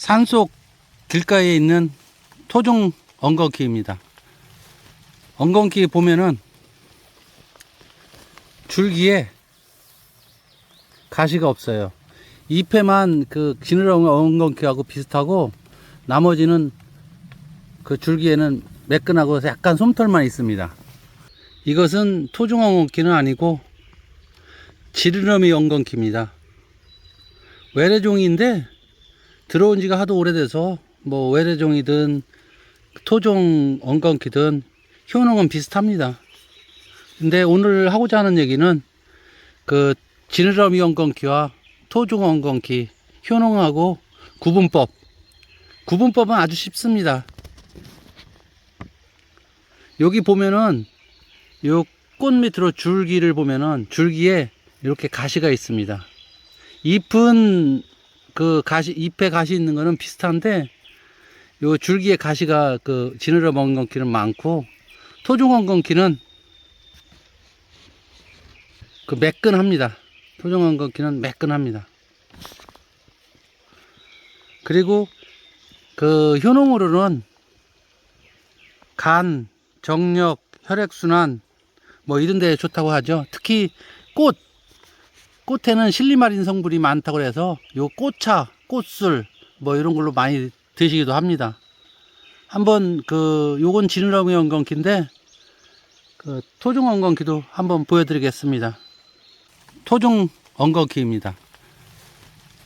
산속 길가에 있는 토종 엉겅퀴입니다. 엉겅퀴 보면은 줄기에 가시가 없어요. 잎에만 그 지느러미 엉겅퀴하고 비슷하고 나머지는 그 줄기에는 매끈하고 약간 솜털만 있습니다. 이것은 토종 엉겅퀴는 아니고 지느러미 엉겅퀴입니다. 외래종인데 들어온 지가 하도 오래돼서 뭐 외래종이든 토종 엉겅퀴든 효능은 비슷합니다. 근데 오늘 하고자 하는 얘기는 그 지느러미 엉겅퀴와 토종 엉겅퀴 효능하고 구분법. 구분법은 아주 쉽습니다. 여기 보면은 요 꽃 밑으로 줄기를 보면은 줄기에 이렇게 가시가 있습니다. 잎은 그 가시 잎에 가시 있는 거는 비슷한데 요 줄기에 가시가 그 지느러미 엉겅퀴는 많고 토종 엉겅퀴는 그 매끈합니다. 토종 엉겅퀴는 매끈합니다. 그리고 그 효능으로는 간, 정력, 혈액순환 뭐 이런 데 좋다고 하죠. 특히 꽃 꽃에는 실리마린 성분이 많다고 해서 요 꽃차, 꽃술 뭐 이런 걸로 많이 드시기도 합니다. 한번 그 요건 지느러미 엉겅퀴인데 그 토종 엉겅퀴도 한번 보여드리겠습니다. 토종 엉겅퀴입니다.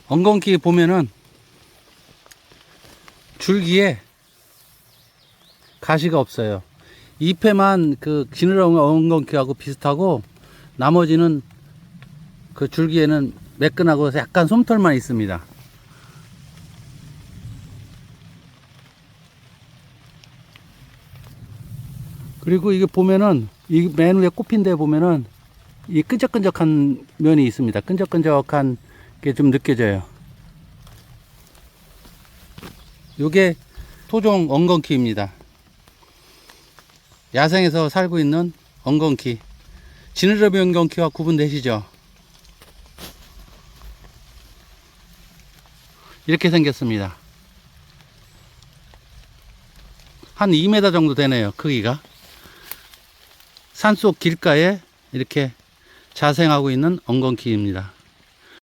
엉겅퀴 보면은 줄기에 가시가 없어요. 잎에만 그 지느러미 엉겅퀴하고 비슷하고 나머지는 그 줄기에는 매끈하고 약간 솜털만 있습니다. 그리고 이게 보면은 이맨 위에 꽃핀데 보면은 이 끈적끈적한 면이 있습니다. 끈적끈적한 게 좀 느껴져요. 요게 토종 엉겅퀴입니다. 야생에서 살고 있는 엉겅퀴. 지느러미 엉겅퀴와 구분되시죠? 이렇게 생겼습니다. 한 2m 정도 되네요. 크기가. 산속 길가에 이렇게 자생하고 있는 엉겅퀴입니다.